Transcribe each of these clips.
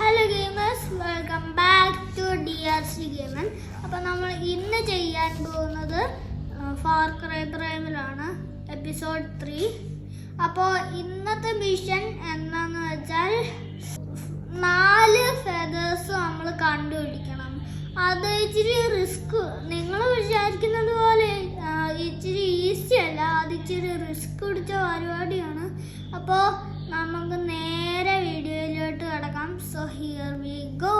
Hello gamers welcome back to D R C ഗെയിമൻ അപ്പോൾ നമ്മൾ ഇന്ന് ചെയ്യാൻ പോകുന്നത് ഫാർ ക്രൈ പ്രൈമിലാണ് എപ്പിസോഡ് ത്രീ അപ്പോൾ ഇന്നത്തെ മിഷൻ എന്താന്ന് വെച്ചാൽ നാല് ഫെതേഴ്സ് നമ്മൾ കണ്ടുപിടിക്കണം. അത് ഇച്ചിരി റിസ്ക് നിങ്ങൾ വിചാരിക്കുന്നത് പോലെ ഇച്ചിരി ഈസി അല്ല അത് ഇച്ചിരി റിസ്ക് പിടിച്ച പരിപാടിയാണ്. അപ്പോൾ നമുക്ക് നേരെ വീഡിയോയിലോട്ട് കിടക്കാം. So here we go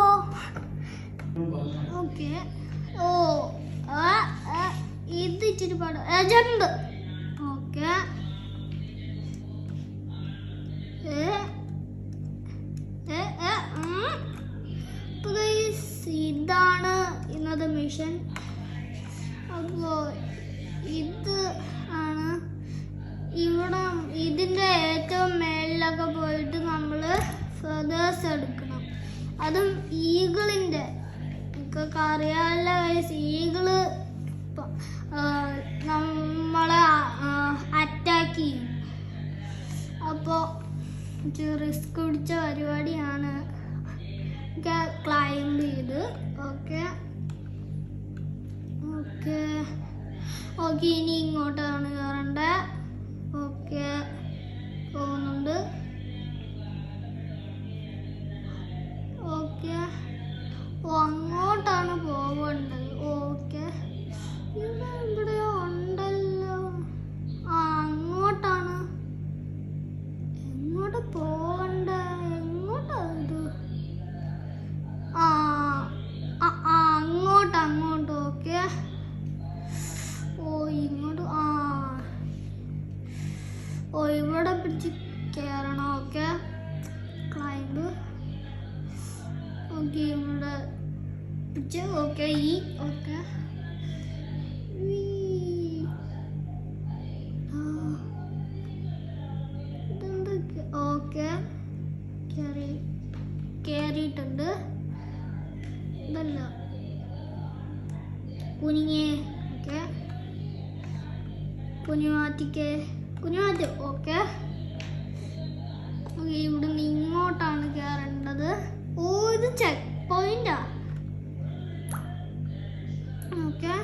okay ഓ ഇത് ഇച്ചിരി പാടും. ഏജന്റ് നിങ്ങൾക്ക് അറിയാമല്ലോ ഈഗിൾ നമ്മളെ അറ്റാക്ക് ചെയ്യും. അപ്പോൾ റിസ്ക് പിടിച്ച പരിപാടിയാണ്. ക്ലൈംബ് ചെയ്ത് ഓക്കെ ഓക്കെ ഓക്കെ ഇനി ഇങ്ങോട്ടാണ് കയറേണ്ടത് ഓക്കെ പോകുന്നുണ്ട് ആ എങ്ങോട്ട് ഇത്? ആ അങ്ങോട്ട് അങ്ങോട്ട് ഓക്കെ. ഓ ഇങ്ങോട്ട് ആ. ഓ ഇവിടെ പിടിച്ച് കയറണം ക്ലൈംബ് ഓക്കെ ഇവിടെ പിടിച്ച് ഓക്കെ ഈ ഓക്കെ. ഓക്കെ. കയറി കയറിയിട്ടുണ്ട് ഇതല്ല. കുനിങ്ങേ ഓക്കെ. കുഞ്ഞുമാറ്റിക്ക് കുഞ്ഞുമാറ്റ് ഓക്കെ. ഓക്കെ ഇവിടുന്ന് ഇങ്ങോട്ടാണ് കയറേണ്ടത് ഓ ഇത് ചെക്ക് പോയിന്റാ ഓക്കെ.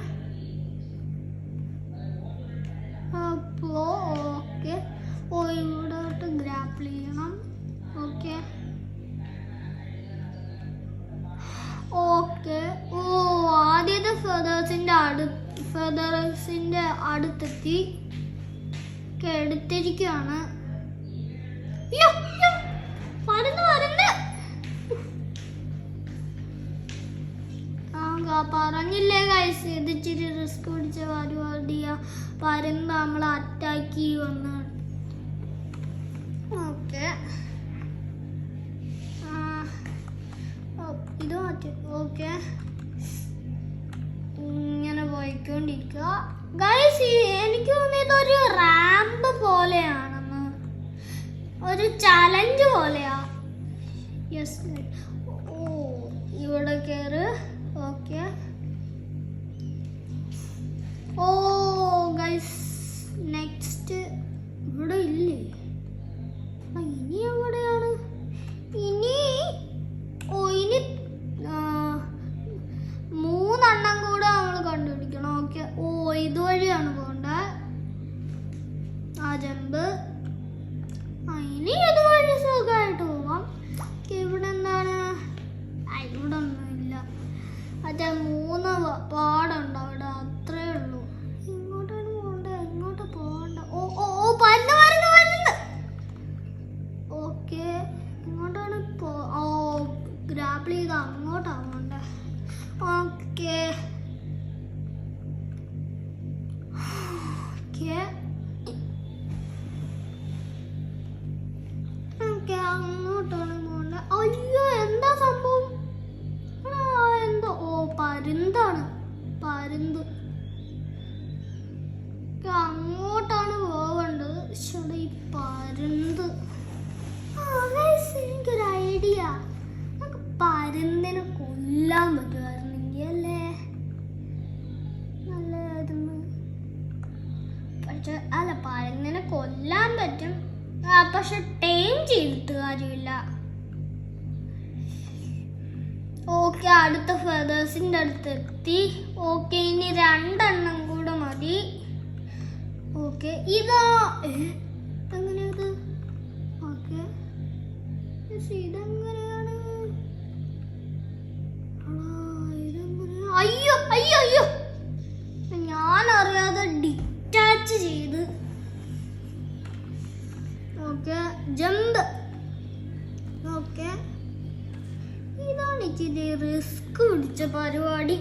അടുത്തെത്തി എടുത്തിരിക്കുകയാണ് പറഞ്ഞില്ലേ കൈസ് ഇത് ഇച്ചിരി റിസ്ക് പിടിച്ച പരിപാടിയാ. പരുന്ന് നമ്മൾ അറ്റാക്ക് ചെയ്യുമെന്ന്. ഓക്കെ. ഇത് മാറ്റി ഓക്കെ. പോയിക്കൊണ്ടിരിക്കുക ഗൈസ് എനിക്ക് തോന്നിയത് ഒരു റാമ്പ് പോലെയാണെന്ന്. ഒരു ചലഞ്ച് പോലെയാ. യെസ് ഓ ഇവിടെ കയറ് ഓക്കെ ഓ ഗൈസ് നെക്സ്റ്റ് ഇവിടെ ഇല്ലേ? മറ്റേ മൂന്ന് പാടുണ്ട് അവിടെ? അത്രേ ഉള്ളൂ. ഇങ്ങോട്ടാണ് പോകേണ്ടത് എങ്ങോട്ട് പോകണ്ട ഓ ഓ ഓ പരുന്ന് ഓക്കെ. ഇങ്ങോട്ടാണ് പോ ഓ ഗ്രാപ്പിൾ ചെയ്ത് അങ്ങോട്ടാണ് പോകണ്ടേ ഓക്കെ. ഓക്കെ. പറ്റും. പക്ഷെ ടൈം ചെയ്തിട്ട് കാര്യമില്ല. ഓക്കെ അടുത്ത ഫെതേഴ്സിന്റെ അടുത്ത് എത്തി. ഓക്കെ ഇനി രണ്ടെണ്ണം കൂടെ മതി. ഓക്കെ ഇതാ. ഏ, ഇതെങ്ങനെയത്? ഓക്കെ ഇതെങ്ങനെയാണ്? അയ്യോ അയ്യോ അയ്യോ. ജമ്പ്. ഓക്കെ ഇതാണ് ഇച്ചിരി റിസ്ക് പിടിച്ച പരിപാടി.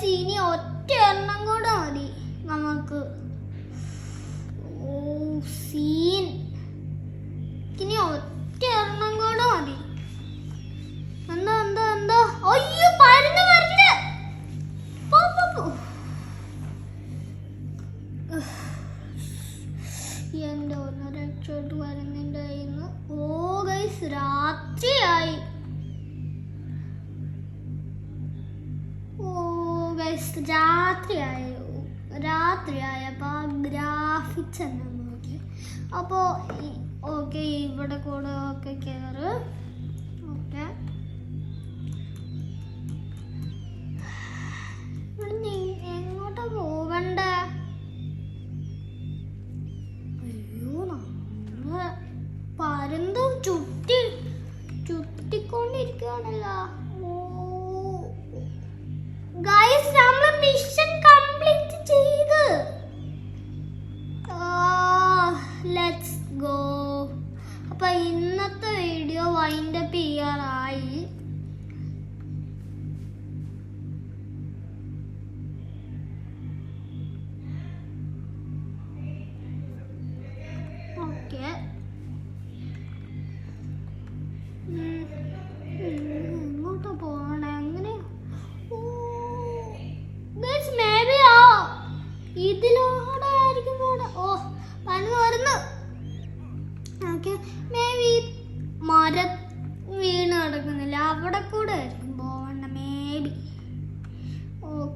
ഗൈസ് ഇനി ഒറ്റ എണ്ണം കൂടെ മതി നമുക്ക്. സീൻ. ഇനി ഒറ്റ രാത്രിയായി? രാത്രിയായപ്പോൾ ഗ്രാഫിക്സ് തന്നെ നോക്കി അപ്പോൾ ഓക്കെ ഇവിടെ കൂടെ ഒക്കെ കയറ് ഓക്കെ. എങ്ങോട്ടാ പോകണ്ടേ അയ്യോ നമ്മൾ പരന്തും ചുറ്റി ചുറ്റിക്കൊണ്ടിരിക്കുകയാണല്ലോ മിഷൻ കംപ്ലീറ്റ് ചെയ്ത്. ലെറ്റ്സ് ഗോ അപ്പൊ ഇന്നത്തെ വീഡിയോ വൈൻഡ്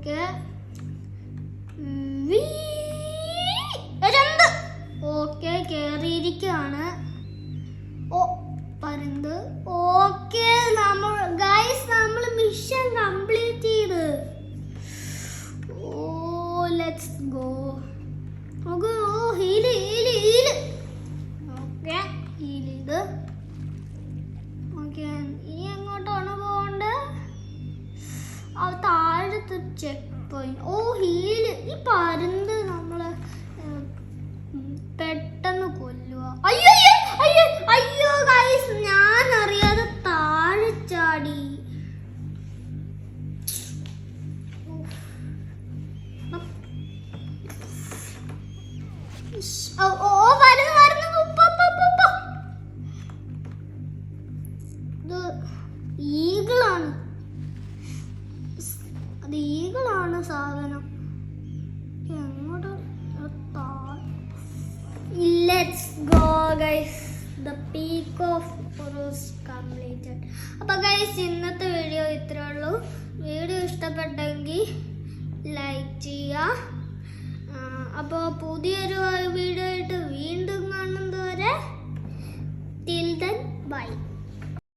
ഓക്കെ ഓക്കെ കയറിയിരിക്കുകയാണ് ഓ പരുന്ത്. ഓക്കെ നമ്മൾ ഗൈസ് നമ്മൾ മിഷൻ കംപ്ലീറ്റ് ചെയ്ത്. ഓ let's go okay week of heroes completed അപ്പോൾ ഗൈസ് ഇന്നത്തെ വീഡിയോ ഇത്രേ ഉള്ളൂ. വീഡിയോ ഇഷ്ടപ്പെട്ടെങ്കിൽ ലൈക്ക് ചെയ്യുക. അപ്പോൾ പുതിയൊരു വീഡിയോ ആയിട്ട് വീണ്ടും കാണുന്നതുവരെ ടിൽ ദൻ ബൈ